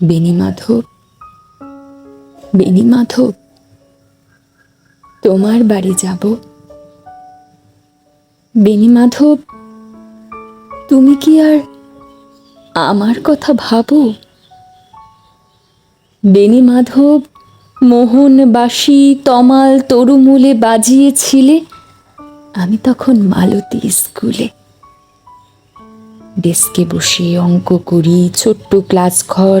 বেনি মাধব বেনি মাধব, তোমার বাড়ি যাব। বেনি মাধব, তুমি কি আর আমার কথা ভাবো? বেনি মাধব, মোহনবাসী তমাল তরুমূলে বাজিয়েছিলে, আমি তখন মালতী স্কুলে। ডেস্কে বসে অঙ্ক করি, ছোট্ট ক্লাস ঘর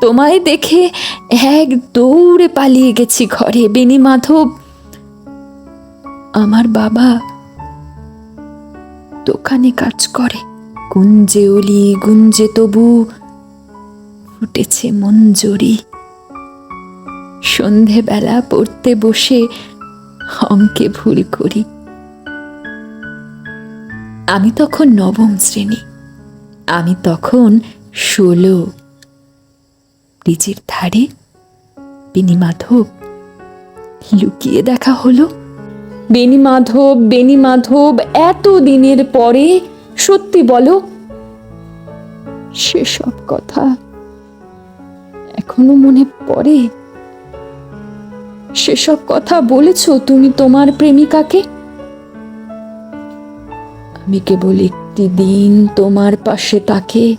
তোমায় দেখে এক দৌড়ে পালিয়ে গেছি ঘরে, বেনি মাধব। আমার বাবা দোকানে কাজ করে। গুঞ্জে অলি গুঞ্জে তবু ফুটেছে মঞ্জুরি। সন্ধেবেলা পড়তে বসে অঙ্কে ভুল করি। আমি তখন নবম শ্রেণি, আমি তখন ষোলো। ব্রিজের ধারে বেনিমাধব লুকিয়ে দেখা হলো। বেনিমাধব বেনিমাধব এত দিনের পরে সত্যি বলো, সেসব কথা এখনও মনে পড়ে? সেসব কথা বলেছ তুমি তোমার প্রেমিকাকে? আমি কেবল একটি দিন তোমার পাশে তাকে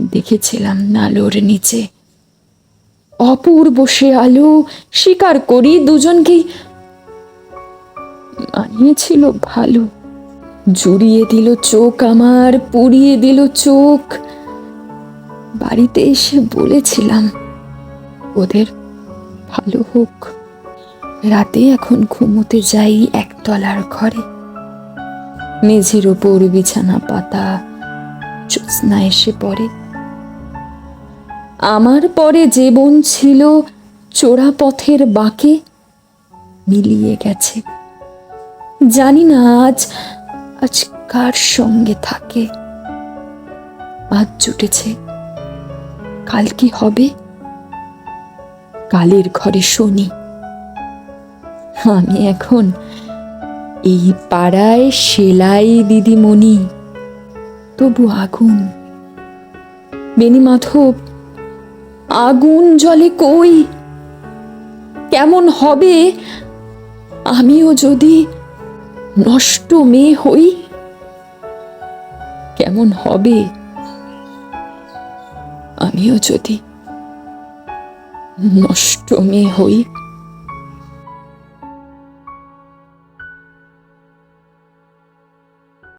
দেখেছিলাম নালোর নিচে। অপূর্ব সে আলো স্বীকার করি দুজনকেই। মানিয়েছিল ভালো। জুড়িয়ে দিল চোখ আমার, পুড়িয়ে দিল চোখ। বাড়িতে এসে বলেছিলাম, ওদের ভালো হোক। রাতে এখন ঘুমোতে যাই একতলার ঘরে। মেঝের ওপর বিছানা পাতা জ্যোৎস্না এসে পড়ে। আমার পরে যে বোন ছিল, চোরা পথের বাঁকে মিলিয়ে গেছে। জানি না আজ আজ কার সঙ্গে থাকে। আজ জুটেছে। কাল কি হবে? কালের ঘরে শনি। আমি এখন এই পাড়ায় সেলাই দিদিমণি। তবু আগুন। বেনি মাধব আগুন জলে কই? কেমন হবে? আমিও যদি নষ্ট মেয়ে হই, কেমন হবে? আমিও যদি নষ্ট মেয়ে হই